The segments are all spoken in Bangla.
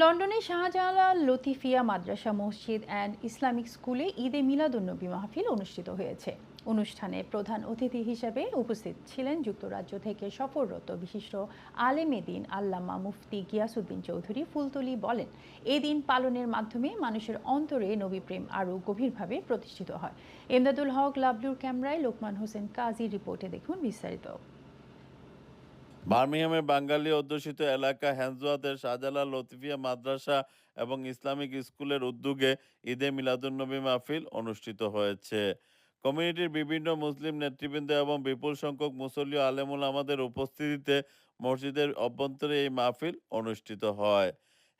লন্ডনের শাহজালাল লতিফিয়া মাদ্রাসা মসজিদ অ্যান্ড ইসলামিক স্কুলে ঈদে মিলাদুন্নবী মাহফিল অনুষ্ঠিত হয়েছে। অনুষ্ঠানে প্রধান অতিথি হিসেবে উপস্থিত ছিলেন যুক্তরাজ্য থেকে সফররত বিশিষ্ট আলেমে দিন আল্লামা মুফতি গিয়াসুদ্দিন চৌধুরী ফুলতলি বলেন এই দিন পালনের মাধ্যমে মানুষের অন্তরে নবী প্রেম আরও গভীরভাবে প্রতিষ্ঠিত হয়। এমদাদুল হক, লাবলুর ক্যামেরায় লোকমান হোসেন কাজী রিপোর্টে দেখুন বিস্তারিত। বার্মিংহামের বাঙালি অধ্যুষিত এলাকা হ্যান্সওয়াতের শাহজালাল, লতিফিয়া মাদ্রাসা এবং ইসলামিক স্কুলের উদ্যোগে ঈদে মিলাদুন্নবী মাহফিল অনুষ্ঠিত হয়েছে। কমিউনিটির বিভিন্ন মুসলিম নেতৃবৃন্দ এবং বিপুল সংখ্যক মুসল্লি আলেমুল আমাদের উপস্থিতিতে মসজিদের অভ্যন্তরে এই মাহফিল অনুষ্ঠিত হয়।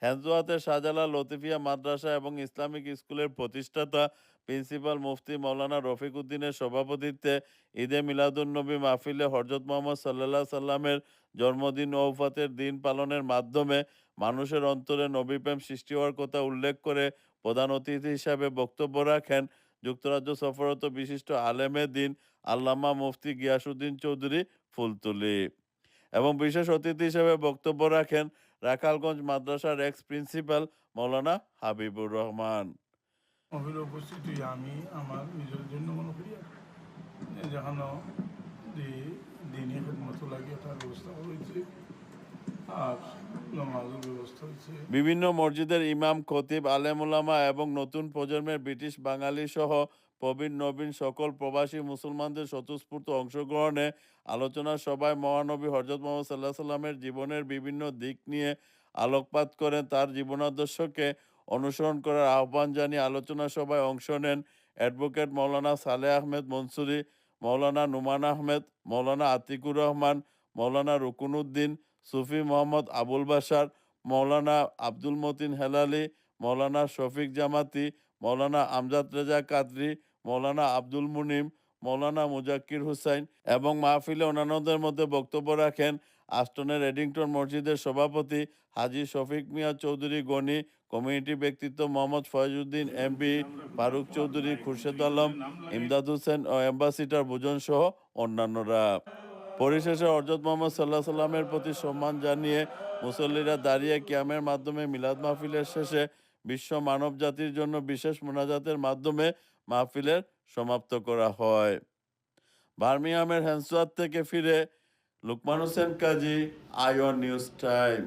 হ্যান্সওয়াতের শাহজালাল, লতিফিয়া মাদ্রাসা এবং ইসলামিক স্কুলের প্রতিষ্ঠাতা প্রিন্সিপাল মুফতি মৌলানা রফিক উদ্দিনের সভাপতিত্বে ঈদে মিলাদুন্নবী মাহফিলে হরজত মোহাম্মদ সাল্লাহ সাল্লামের জন্মদিন ও ওফাতের দিন পালনের মাধ্যমে মানুষের অন্তরে নবীপ্রেম সৃষ্টি হওয়ার কথা উল্লেখ করে প্রধান অতিথি হিসাবে বক্তব্য রাখেন যুক্তরাজ্য সফররত বিশিষ্ট আলেমে দিন আল্লামা মুফতি গিয়াসুদ্দিন চৌধুরী ফুলতুলি। এবং বিশেষ অতিথি হিসেবে বক্তব্য রাখেন রাখালগঞ্জ মাদ্রাসার এক্স প্রিন্সিপাল মৌলানা হাবিবুর রহমান। মহিলা উপস্থিত আমি আমার নিজের জন্য মনে করি। যেখানে যে দিনই খেদমত লাগে, তার ব্যবস্থা বিভিন্ন মসজিদের ইমাম, খতিব আলেমুলামা এবং নতুন প্রজন্মের ব্রিটিশ বাঙালি সহ প্রবীণ, নবীন সকল প্রবাসী মুসলমানদের স্বতঃস্ফূর্ত অংশগ্রহণে আলোচনা সভায় মহানবী হজরত মোহাম্মদ সাল্লাহ সাল্লামের জীবনের বিভিন্ন দিক নিয়ে আলোকপাত করেন। তার জীবনাদর্শকে অনুসরণ করার আহ্বান জানিয়ে আলোচনা সভায় অংশ নেন অ্যাডভোকেট মৌলানা সালে আহমেদ মনসুরি, মৌলানা নুমান আহমেদ, মৌলানা আতিকুর রহমান, মৌলানা রুকুনুদ্দিন, সুফি মোহাম্মদ আবুল বাশার, মৌলানা আব্দুল মতিন হেলালি, মৌলানা শফিক জামাতি, মৌলানা আমজাদ রেজা কাদরি, মৌলানা আব্দুল মুনিম, মৌলানা মুজাক্কির হুসাইন এবং মাহফিলে অন্যান্যদের মধ্যে বক্তব্য রাখেন আস্টনের এডিংটন মসজিদের সভাপতি হাজি শফিক মিয়া চৌধুরী গনি কমিউনিটি ব্যক্তিত্ব মোহাম্মদ ফয়জুদ্দিন, এমপি ফারুক চৌধুরী, খুরশেদ আলম, ইমদাদ হোসেন ও অ্যাম্বাসিডার বুজন সহ অন্যান্যরা। পরিশেষে হজরত মোহাম্মদ সাল্লাহ সাল্লামের প্রতি সম্মান জানিয়ে মুসল্লিরা দাঁড়িয়ে ক্যামের মাধ্যমে মিলাদ মাহফিলের শেষে বিশ্ব মানব জাতির জন্য বিশেষ মোনাজাতের মাধ্যমে মাহফিলের সমাপ্ত করা হয়। বার্মিংহামের হ্যান্সওয়াত থেকে ফিরে Lukman Hossain Kazi on news time.